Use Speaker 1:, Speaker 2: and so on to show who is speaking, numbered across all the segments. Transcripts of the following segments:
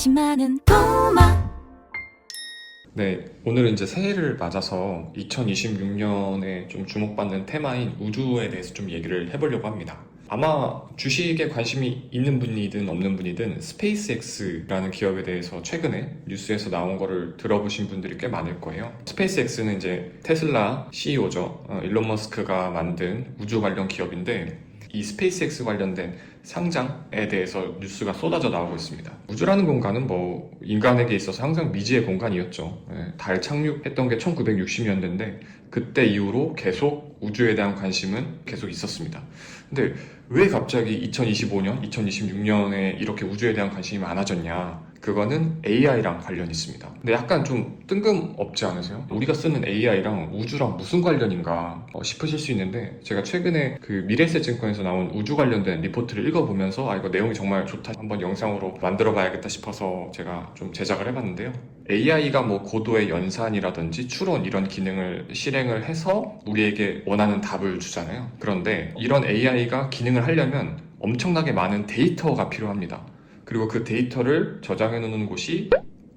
Speaker 1: 관심 많은 도마
Speaker 2: 네, 오늘은 이제 새해를 맞아서 2026년에 좀 주목받는 테마인 우주에 대해서 좀 얘기를 해보려고 합니다. 아마 주식에 관심이 있는 분이든 없는 분이든 스페이스X라는 기업에 대해서 최근에 뉴스에서 나온 거를 들어보신 분들이 꽤 많을 거예요. 스페이스X는 이제 테슬라 CEO죠. 어, 일론 머스크가 만든 우주 관련 기업인데 이 스페이스X 관련된 상장에 대해서 뉴스가 쏟아져 나오고 있습니다. 우주라는 공간은 뭐 인간에게 있어서 항상 미지의 공간이었죠. 예, 달 착륙했던 게 1960년대인데 그때 이후로 계속 우주에 대한 관심은 계속 있었습니다. 근데 왜 갑자기 2025년, 2026년에 이렇게 우주에 대한 관심이 많아졌냐? 그거는 AI랑 관련이 있습니다. 근데 약간 좀 뜬금없지 않으세요? 우리가 쓰는 AI랑 우주랑 무슨 관련인가 어, 싶으실 수 있는데 제가 최근에 그 미래에셋증권에서 나온 우주 관련된 리포트를 읽어보면서 아 이거 내용이 정말 좋다 한번 영상으로 만들어 봐야겠다 싶어서 제가 좀 제작을 해봤는데요. AI가 뭐 고도의 연산이라든지 추론 이런 기능을 실행을 해서 우리에게 원하는 답을 주잖아요. 그런데 이런 AI 가 기능을 하려면 엄청나게 많은 데이터가 필요합니다. 그리고 그 데이터를 저장해 놓는 곳이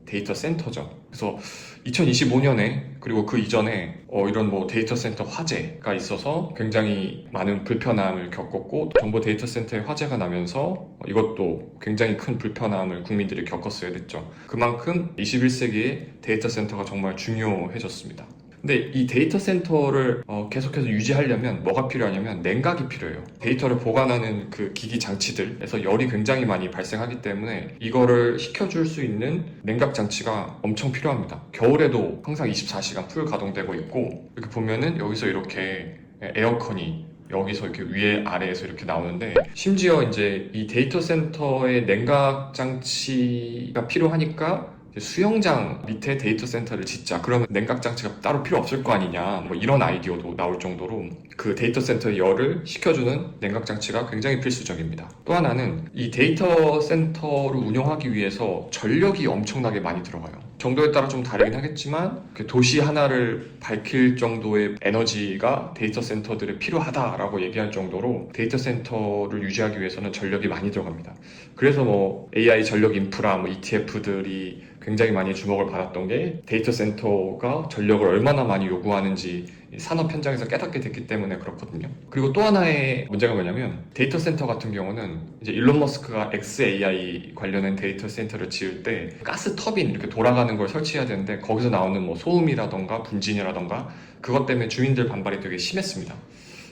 Speaker 2: 데이터 센터죠. 그래서 2025년에 그리고 그 이전에 어, 이런 뭐 데이터 센터 화재가 있어서 굉장히 많은 불편함을 겪었고 정보 데이터 센터에 화재가 나면서 이것도 굉장히 큰 불편함을 국민들이 겪었어야 됐죠. 그만큼 21세기에 데이터 센터가 정말 중요해졌습니다. 근데 이 데이터 센터를 어, 계속해서 유지하려면 뭐가 필요하냐면 냉각이 필요해요. 데이터를 보관하는 그 기기 장치들에서 열이 굉장히 많이 발생하기 때문에 이거를 식혀줄 수 있는 냉각 장치가 엄청 필요합니다. 겨울에도 항상 24시간 풀 가동되고 있고 이렇게 보면은 여기서 이렇게 에어컨이 여기서 이렇게 위에 아래에서 이렇게 나오는데 심지어 이제 이 데이터 센터의 냉각 장치가 필요하니까 수영장 밑에 데이터 센터를 짓자. 그러면 냉각 장치가 따로 필요 없을 거 아니냐. 뭐 이런 아이디어도 나올 정도로 그 데이터 센터의 열을 식혀주는 냉각 장치가 굉장히 필수적입니다. 또 하나는 이 데이터 센터를 운영하기 위해서 전력이 엄청나게 많이 들어가요. 정도에 따라 좀 다르긴 하겠지만 그 도시 하나를 밝힐 정도의 에너지가 데이터 센터들에 필요하다라고 얘기할 정도로 데이터 센터를 유지하기 위해서는 전력이 많이 들어갑니다. 그래서 뭐 AI 전력 인프라, 뭐 ETF들이 굉장히 많이 주목을 받았던 게 데이터 센터가 전력을 얼마나 많이 요구하는지 산업 현장에서 깨닫게 됐기 때문에 그렇거든요. 그리고 또 하나의 문제가 뭐냐면 데이터 센터 같은 경우는 이제 일론 머스크가 XAI 관련된 데이터 센터를 지을 때 가스 터빈 이렇게 돌아가는 걸 설치해야 되는데 거기서 나오는 뭐 소음이라던가 분진이라던가 그것 때문에 주민들 반발이 되게 심했습니다.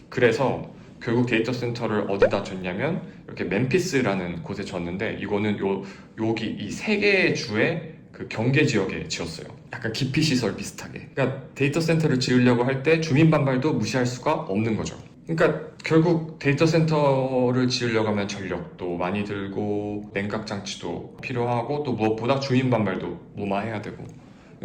Speaker 2: 그래서 결국 데이터 센터를 어디다 줬냐면 이렇게 멤피스라는 곳에 줬는데 이거는 요 여기 이 세 개의 주에 그 경계 지역에 지었어요. 약간 기피 시설 비슷하게. 그러니까 데이터 센터를 지으려고 할 때 주민 반발도 무시할 수가 없는 거죠. 그러니까 결국 데이터 센터를 지으려고 하면 전력도 많이 들고 냉각 장치도 필요하고 또 무엇보다 주민 반발도 무마해야 되고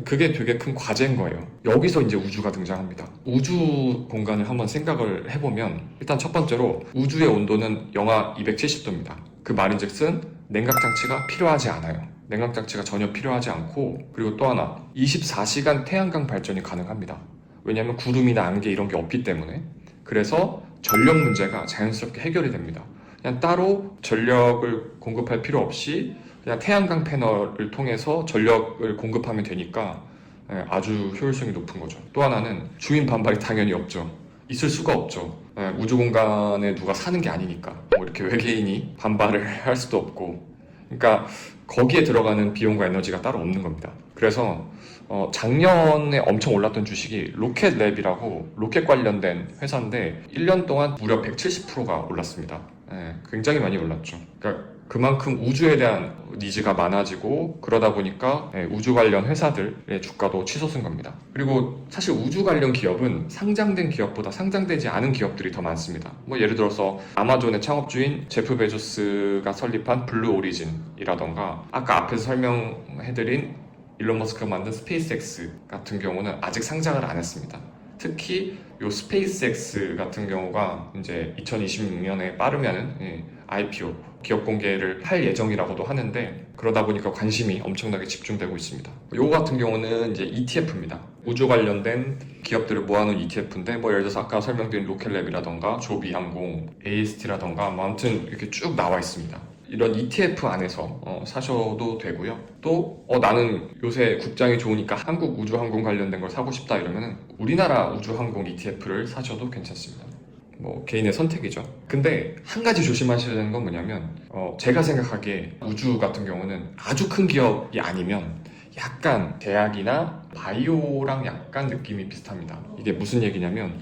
Speaker 2: 그게 되게 큰 과제인 거예요. 여기서 이제 우주가 등장합니다. 우주 공간을 한번 생각을 해보면 일단 첫 번째로 우주의 온도는 영하 270도입니다. 그 말인즉슨 냉각 장치가 필요하지 않아요. 냉각 장치가 전혀 필요하지 않고 그리고 또 하나 24시간 태양광 발전이 가능합니다. 왜냐하면 구름이나 안개 이런 게 없기 때문에 그래서 전력 문제가 자연스럽게 해결이 됩니다. 그냥 따로 전력을 공급할 필요 없이 그냥 태양광 패널을 통해서 전력을 공급하면 되니까 예, 아주 효율성이 높은 거죠. 또 하나는 주민 반발이 당연히 없죠. 있을 수가 없죠. 예, 우주 공간에 누가 사는 게 아니니까 뭐 이렇게 외계인이 반발을 할 수도 없고, 그러니까 거기에 들어가는 비용과 에너지가 따로 없는 겁니다. 그래서 어, 작년에 엄청 올랐던 주식이 로켓랩이라고 로켓 관련된 회사인데 1년 동안 무려 170%가 올랐습니다. 예, 굉장히 많이 올랐죠. 그러니까 그만큼 우주에 대한 니즈가 많아지고 그러다 보니까 예, 우주 관련 회사들의 주가도 치솟은 겁니다. 그리고 사실 우주 관련 기업은 상장된 기업보다 상장되지 않은 기업들이 더 많습니다. 뭐 예를 들어서 아마존의 창업주인 제프 베조스가 설립한 블루 오리진이라던가 아까 앞에서 설명해드린 일론 머스크가 만든 스페이스X 같은 경우는 아직 상장을 안 했습니다. 특히 요 스페이스X 같은 경우가 이제 2026년에 빠르면은 예, IPO 기업 공개를 할 예정이라고도 하는데 그러다 보니까 관심이 엄청나게 집중되고 있습니다. 요거 같은 경우는 이제 ETF입니다. 우주 관련된 기업들을 모아놓은 ETF인데 뭐 예를 들어서 아까 설명드린 로켓랩이라던가 조비항공, AST라던가 뭐 아무튼 이렇게 쭉 나와 있습니다. 이런 ETF 안에서 어, 사셔도 되고요. 또 어, 나는 요새 국장이 좋으니까 한국 우주항공 관련된 걸 사고 싶다 이러면은 우리나라 우주항공 ETF를 사셔도 괜찮습니다. 뭐 개인의 선택이죠. 근데 한 가지 조심하셔야 되는 건 뭐냐면 어, 제가 생각하기에 우주 같은 경우는 아주 큰 기업이 아니면 약간 제약이나 바이오랑 약간 느낌이 비슷합니다. 이게 무슨 얘기냐면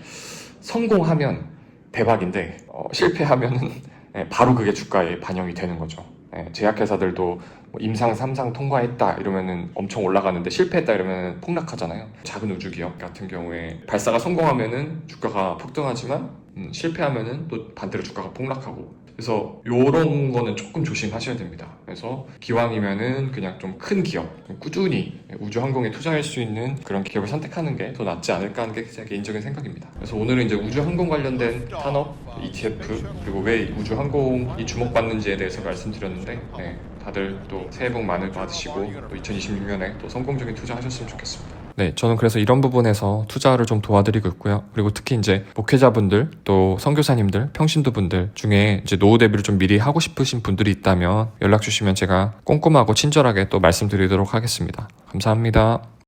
Speaker 2: 성공하면 대박인데 어, 실패하면은 예, 바로 그게 주가에 반영이 되는 거죠. 예, 제약회사들도 뭐 임상 3상 통과했다 이러면은 엄청 올라가는데 실패했다 이러면 폭락하잖아요. 작은 우주 기업 같은 경우에 발사가 성공하면은 주가가 폭등하지만 음, 실패하면은 또 반대로 주가가 폭락하고 그래서 요런 거는 조금 조심하셔야 됩니다. 그래서 기왕이면은 그냥 좀 큰 기업, 좀 꾸준히 우주 항공에 투자할 수 있는 그런 기업을 선택하는 게 더 낫지 않을까 하는 게 제 개인적인 생각입니다. 그래서 오늘은 이제 우주 항공 관련된 산업, ETF 그리고 왜 우주 항공이 주목받는지에 대해서 말씀드렸는데 네, 다들 또 새해 복 많이 받으시고 또 2026년에 또 성공적인 투자하셨으면 좋겠습니다. 네, 저는 그래서 이런 부분에서 투자를 좀 도와드리고 있고요. 그리고 특히 이제 목회자분들, 또 선교사님들, 평신도분들 중에 이제 노후 대비를 좀 미리 하고 싶으신 분들이 있다면 연락 주시면 제가 꼼꼼하고 친절하게 또 말씀드리도록 하겠습니다. 감사합니다.